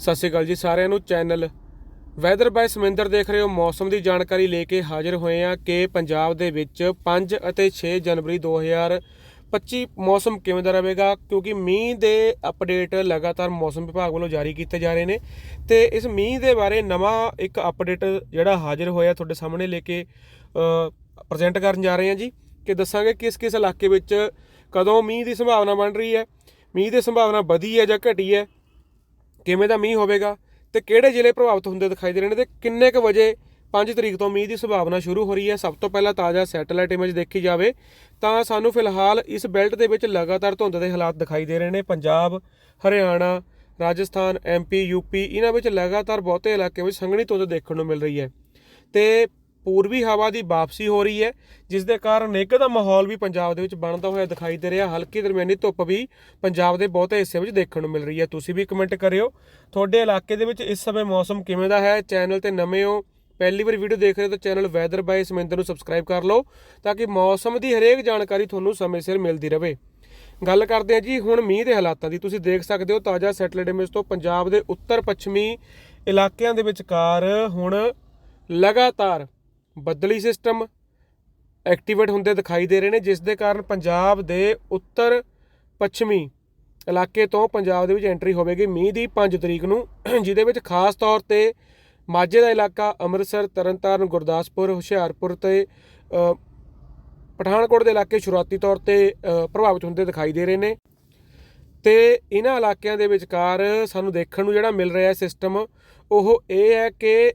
ਸਤਿ ਸ਼੍ਰੀ ਅਕਾਲ ਜੀ ਸਾਰਿਆਂ ਨੂੰ ਚੈਨਲ ਵੈਦਰ ਬਾਈ ਸਮਿੰਦਰ ਦੇਖ ਰਹੇ ਹੋ। ਮੌਸਮ ਦੀ ਜਾਣਕਾਰੀ ਲੈ ਕੇ ਹਾਜ਼ਰ ਹੋਏ ਆ ਕਿ ਪੰਜਾਬ ਦੇ ਵਿੱਚ 5 ਅਤੇ 6 ਜਨਵਰੀ 2025 ਮੌਸਮ ਕਿਵੇਂ ਦਾ ਰਹੇਗਾ, ਕਿਉਂਕਿ ਮੀਂਹ ਦੇ ਅਪਡੇਟ ਲਗਾਤਾਰ ਮੌਸਮ ਵਿਭਾਗ ਵੱਲੋਂ ਜਾਰੀ ਕੀਤੇ ਜਾ ਰਹੇ ਨੇ। ਤੇ ਇਸ ਮੀਂਹ ਦੇ ਬਾਰੇ ਨਵਾਂ ਇੱਕ ਅਪਡੇਟ ਜਿਹੜਾ ਹਾਜ਼ਰ ਹੋਇਆ ਤੁਹਾਡੇ ਸਾਹਮਣੇ ਲੈ ਕੇ ਪ੍ਰੈਜ਼ੈਂਟ ਕਰਨ ਜਾ ਰਹੇ ਹਾਂ ਜੀ। ਕਿ ਦੱਸਾਂਗੇ ਕਿਸ ਕਿਸ ਇਲਾਕੇ ਵਿੱਚ ਕਦੋਂ ਮੀਂਹ ਦੀ ਸੰਭਾਵਨਾ ਬਣ ਰਹੀ ਹੈ, ਮੀਂਹ ਦੀ ਸੰਭਾਵਨਾ ਵਧੀ ਹੈ ਜਾਂ ਘਟੀ ਹੈ। ਕਿਵੇਂ ਦਾ ਮੀਂਹ ਹੋਵੇਗਾ ਤੇ ਕਿਹੜੇ ਜ਼ਿਲ੍ਹੇ ਪ੍ਰਭਾਵਿਤ ਹੁੰਦੇ ਦਿਖਾਈ ਦੇ ਰਹੇ ਨੇ ਤੇ ਕਿੰਨੇ ਕੁ ਵਜੇ 5 ਤਰੀਕ ਤੋਂ ਮੀਂਹ ਦੀ ਸੰਭਾਵਨਾ ਸ਼ੁਰੂ ਹੋ ਰਹੀ ਹੈ? ਸਭ ਤੋਂ ਪਹਿਲਾਂ ਤਾਜ਼ਾ ਸੈਟੇਲਾਈਟ ਇਮੇਜ ਦੇਖੀ ਜਾਵੇ ਤਾਂ ਸਾਨੂੰ ਫਿਲਹਾਲ ਇਸ ਬੈਲਟ ਦੇ ਵਿੱਚ ਲਗਾਤਾਰ ਧੁੰਦ ਦੇ ਹਾਲਾਤ ਦਿਖਾਈ ਦੇ ਰਹੇ ਨੇ। ਪੰਜਾਬ, ਹਰਿਆਣਾ, ਰਾਜਸਥਾਨ ਐਮਪੀ ਯੂਪੀ ਇਹਨਾਂ ਵਿੱਚ ਲਗਾਤਾਰ ਬਹੁਤੇ ਇਲਾਕੇ ਵਿੱਚ ਸੰਘਣੀ ਧੁੰਦ ਦੇਖਣ ਨੂੰ ਮਿਲ ਰਹੀ ਹੈ। ਤੇ ਪੂਰਬੀ ਹਵਾ ਦੀ ਵਾਪਸੀ ਹੋ ਰਹੀ ਹੈ, ਜਿਸ ਦੇ ਕਾਰਨ ਇੱਕ ਦਾ ਮਾਹੌਲ ਵੀ ਪੰਜਾਬ ਦੇ ਵਿੱਚ ਬਣਦਾ ਹੋਇਆ ਦਿਖਾਈ ਦੇ ਰਿਹਾ। ਹਲਕੀ ਦਰਮਿਆਨੀ ਧੁੱਪ ਵੀ ਪੰਜਾਬ ਦੇ ਬਹੁਤੇ ਹਿੱਸਿਆਂ ਵਿੱਚ ਦੇਖਣ ਨੂੰ ਮਿਲ ਰਹੀ ਹੈ। ਤੁਸੀਂ ਵੀ ਕਮੈਂਟ ਕਰਿਓ। ਤੁਹਾਡੇ ਇਲਾਕੇ ਦੇ ਵਿੱਚ ਇਸ ਸਮੇਂ ਮੌਸਮ ਕਿਵੇਂ ਦਾ ਹੈ? ਚੈਨਲ ਤੇ ਨਵੇਂ ਹੋ, ਪਹਿਲੀ ਵਾਰ ਵੀਡੀਓ ਦੇਖ ਰਹੇ ਹੋ ਤਾਂ ਚੈਨਲ ਵੈਦਰ ਬਾਈ ਸਮਿੰਦਰ ਨੂੰ ਸਬਸਕ੍ਰਾਈਬ ਕਰ ਲਓ, ਤਾਂ ਕਿ ਮੌਸਮ ਦੀ ਹਰੇਕ ਜਾਣਕਾਰੀ ਤੁਹਾਨੂੰ ਸਮੇਂ ਸਿਰ ਮਿਲਦੀ ਰਹੇ। ਗੱਲ ਕਰਦੇ ਹਾਂ ਜੀ, ਹੁਣ ਮੀਂਹ ਦੇ ਹਾਲਾਤਾਂ ਦੀ। ਤੁਸੀਂ ਦੇਖ ਸਕਦੇ ਹੋ ਤਾਜ਼ਾ ਸੈਟੇਲਾਈਟ ਇਮੇਜ ਤੋਂ ਪੰਜਾਬ ਦੇ ਉੱਤਰ ਪੱਛਮੀ ਇਲਾਕਿਆਂ ਦੇ ਵਿਚਕਾਰ ਹੁਣ ਲਗਾਤਾਰ ਬੱਦਲੀ ਸਿਸਟਮ ਐਕਟੀਵੇਟ ਹੁੰਦੇ ਦਿਖਾਈ ਦੇ ਰਹੇ ਨੇ, ਜਿਸ ਦੇ ਕਾਰਨ ਪੰਜਾਬ ਦੇ ਉੱਤਰ ਪੱਛਮੀ ਇਲਾਕੇ ਤੋਂ ਪੰਜਾਬ ਦੇ ਵਿੱਚ ਐਂਟਰੀ ਹੋਵੇਗੀ। ਮੀਂਹ ਦੀ 5 ਤਰੀਕ ਨੂੰ, ਜਿਹਦੇ ਵਿੱਚ ਖਾਸ ਤੌਰ ਤੇ ਮਾਝੇ ਦਾ ਇਲਾਕਾ, ਅੰਮ੍ਰਿਤਸਰ, ਤਰਨਤਾਰਨ, ਗੁਰਦਾਸਪੁਰ, ਹੁਸ਼ਿਆਰਪੁਰ ਤੇ ਪਠਾਨਕੋਟ ਦੇ ਇਲਾਕੇ ਸ਼ੁਰੂਆਤੀ ਤੌਰ ਤੇ ਪ੍ਰਭਾਵਿਤ ਹੁੰਦੇ ਦਿਖਾਈ ਦੇ ਰਹੇ ਨੇ। ਤੇ ਇਹਨਾਂ ਇਲਾਕਿਆਂ ਦੇ ਵਿਚਕਾਰ ਸਾਨੂੰ ਦੇਖਣ ਨੂੰ ਜਿਹੜਾ ਮਿਲ ਰਿਹਾ ਸਿਸਟਮ, ਉਹ ਇਹ ਹੈ ਕਿ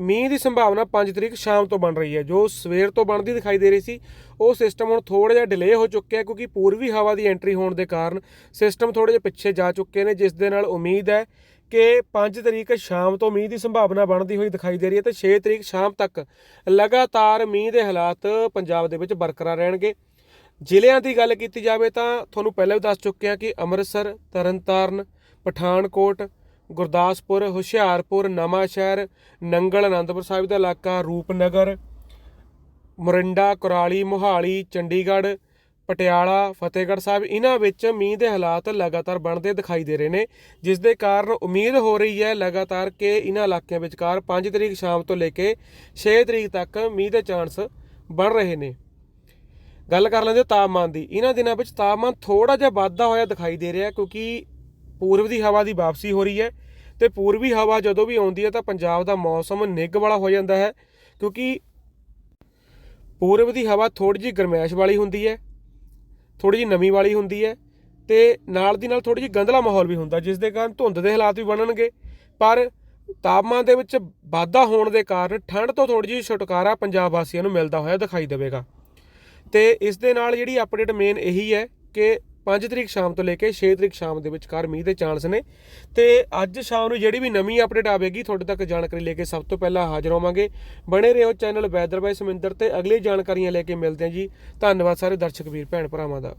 ਮੀਂਹ ਦੀ ਸੰਭਾਵਨਾ 5 ਤਰੀਕ ਸ਼ਾਮ ਤੋਂ ਬਣ ਰਹੀ ਹੈ। ਜੋ ਸਵੇਰ ਤੋਂ ਬਣਦੀ ਦਿਖਾਈ ਦੇ ਰਹੀ ਸੀ, ਉਹ ਸਿਸਟਮ ਹੁਣ ਥੋੜਾ ਜਿਹਾ ਡਿਲੇ ਹੋ ਚੁੱਕਿਆ ਕਿਉਂਕਿ ਪੂਰਬੀ ਹਵਾ ਦੀ ਐਂਟਰੀ ਹੋਣ ਦੇ ਕਾਰਨ ਸਿਸਟਮ ਥੋੜੇ ਜਿਹਾ ਪਿੱਛੇ ਜਾ ਚੁੱਕੇ ਨੇ, ਜਿਸ ਦੇ ਨਾਲ ਉਮੀਦ ਹੈ ਕਿ 5 ਤਰੀਕ ਸ਼ਾਮ ਤੋਂ ਮੀਂਹ ਦੀ ਸੰਭਾਵਨਾ ਬਣਦੀ ਹੋਈ ਦਿਖਾਈ ਦੇ ਰਹੀ ਹੈ ਤੇ 6 ਤਰੀਕ ਸ਼ਾਮ ਤੱਕ ਲਗਾਤਾਰ ਮੀਂਹ ਦੇ ਹਾਲਾਤ ਪੰਜਾਬ ਦੇ ਵਿੱਚ ਬਰਕਰਾਰ ਰਹਿਣਗੇ। ਜ਼ਿਲ੍ਹਿਆਂ ਦੀ ਗੱਲ ਕੀਤੀ ਜਾਵੇ ਤਾਂ ਤੁਹਾਨੂੰ ਪਹਿਲਾਂ ਵੀ ਦੱਸ ਚੁੱਕੇ ਹਾਂ ਕਿ ਅੰਮ੍ਰਿਤਸਰ, ਤਰਨਤਾਰਨ, ਪਠਾਨਕੋਟ ਗੁਰਦਾਸਪੁਰ, ਹੁਸ਼ਿਆਰਪੁਰ, ਨਵਾਂਸ਼ਹਿਰ, ਨੰਗਲ ਆਨੰਦਪੁਰ ਸਾਹਿਬ ਦਾ ਇਲਾਕਾ, ਰੂਪਨਗਰ, ਮੋਰਿੰਡਾ, ਕੁਰਾਲੀ, ਮੋਹਾਲੀ, ਚੰਡੀਗੜ੍ਹ, ਪਟਿਆਲਾ, ਫਤਿਹਗੜ੍ਹ ਸਾਹਿਬ, ਇਹਨਾਂ ਵਿੱਚ ਮੀਂਹ ਦੇ ਹਾਲਾਤ ਲਗਾਤਾਰ ਬਣਦੇ ਦਿਖਾਈ ਦੇ ਰਹੇ ਨੇ, ਜਿਸ ਦੇ ਕਾਰਨ ਉਮੀਦ ਹੋ ਰਹੀ ਹੈ ਲਗਾਤਾਰ ਕਿ ਇਹਨਾਂ ਇਲਾਕਿਆਂ ਵਿਚਕਾਰ 5 ਤਰੀਕ ਸ਼ਾਮ ਤੋਂ ਲੈ ਕੇ 6 ਤਰੀਕ ਤੱਕ ਮੀਂਹ ਦੇ ਚਾਂਸ ਬਣ ਰਹੇ ਨੇ। ਗੱਲ ਕਰ ਲੈਂਦੇ ਤਾਪਮਾਨ ਦੀ। ਇਹਨਾਂ ਦਿਨਾਂ ਵਿੱਚ ਤਾਪਮਾਨ ਥੋੜਾ ਜਿਹਾ ਵਾਧਾ ਹੋਇਆ ਦਿਖਾਈ ਦੇ ਰਿਹਾ ਕਿਉਂਕਿ ਪੂਰਬ ਦੀ ਹਵਾ ਦੀ ਵਾਪਸੀ ਹੋ ਰਹੀ ਹੈ ਤੇ ਪੂਰਬੀ ਹਵਾ ਜਦੋਂ ਵੀ ਆਉਂਦੀ ਹੈ ਤਾਂ ਪੰਜਾਬ ਦਾ ਮੌਸਮ ਨਿੱਘ ਵਾਲਾ ਹੋ ਜਾਂਦਾ ਹੈ, ਕਿਉਂਕਿ ਪੂਰਬ ਦੀ ਹਵਾ ਥੋੜੀ ਜਿਹੀ ਗਰਮੈਸ਼ ਵਾਲੀ ਹੁੰਦੀ ਹੈ ਥੋੜੀ ਜਿਹੀ ਨਮੀ ਵਾਲੀ ਹੁੰਦੀ ਹੈ ਤੇ ਨਾਲ ਦੀ ਨਾਲ ਥੋੜੀ ਜਿਹੀ ਗੰਧਲਾ ਮਾਹੌਲ ਵੀ ਹੁੰਦਾ, ਜਿਸ ਦੇ ਕਾਰਨ ਧੁੰਦ ਦੇ ਹਾਲਾਤ ਵੀ ਬਣਨਗੇ। ਪਰ ਤਾਪਮਾਨ ਦੇ ਵਿੱਚ ਵਾਧਾ ਹੋਣ ਦੇ ਕਾਰਨ ਠੰਡ ਤੋਂ ਥੋੜੀ ਜਿਹੀ ਛੁਟਕਾਰਾ ਪੰਜਾਬ ਵਾਸੀਆਂ ਨੂੰ ਮਿਲਦਾ ਹੋਇਆ ਦਿਖਾਈ ਦੇਵੇਗਾ। ਤੇ ਇਸ ਦੇ ਨਾਲ ਜਿਹੜੀ ਅਪਡੇਟ ਮੇਨ ਇਹੀ ਹੈ ਕਿ 5 ਤਰੀਕ ਸ਼ਾਮ ਤੋਂ ਲੈ ਕੇ 6 ਤਰੀਕ ਸ਼ਾਮ ਦੇ ਵਿਚਕਾਰ ਮੀਂਹ ਦੇ ਚਾਂਸ ਨੇ। ਤੇ ਅੱਜ ਸ਼ਾਮ ਨੂੰ ਜਿਹੜੀ ਵੀ ਨਵੀਂ ਅਪਡੇਟ ਆਵੇਗੀ, ਤੁਹਾਡੇ ਤੱਕ ਜਾਣਕਾਰੀ ਲੈ ਕੇ ਸਭ ਤੋਂ ਪਹਿਲਾਂ ਹਾਜ਼ਰ ਹੋਵਾਂਗੇ। ਬਣੇ ਰਹੋ ਚੈਨਲ ਵੈਦਰ ਬਾਈ ਸਮਿੰਦਰ ਤੇ ਅਗਲੀ ਜਾਣਕਾਰੀਆਂ ਲੈ ਕੇ ਮਿਲਦੇ ਹਾਂ ਜੀ। ਧੰਨਵਾਦ ਸਾਰੇ ਦਰਸ਼ਕ ਵੀਰ, ਭੈਣ ਭਰਾਵਾਂ ਦਾ।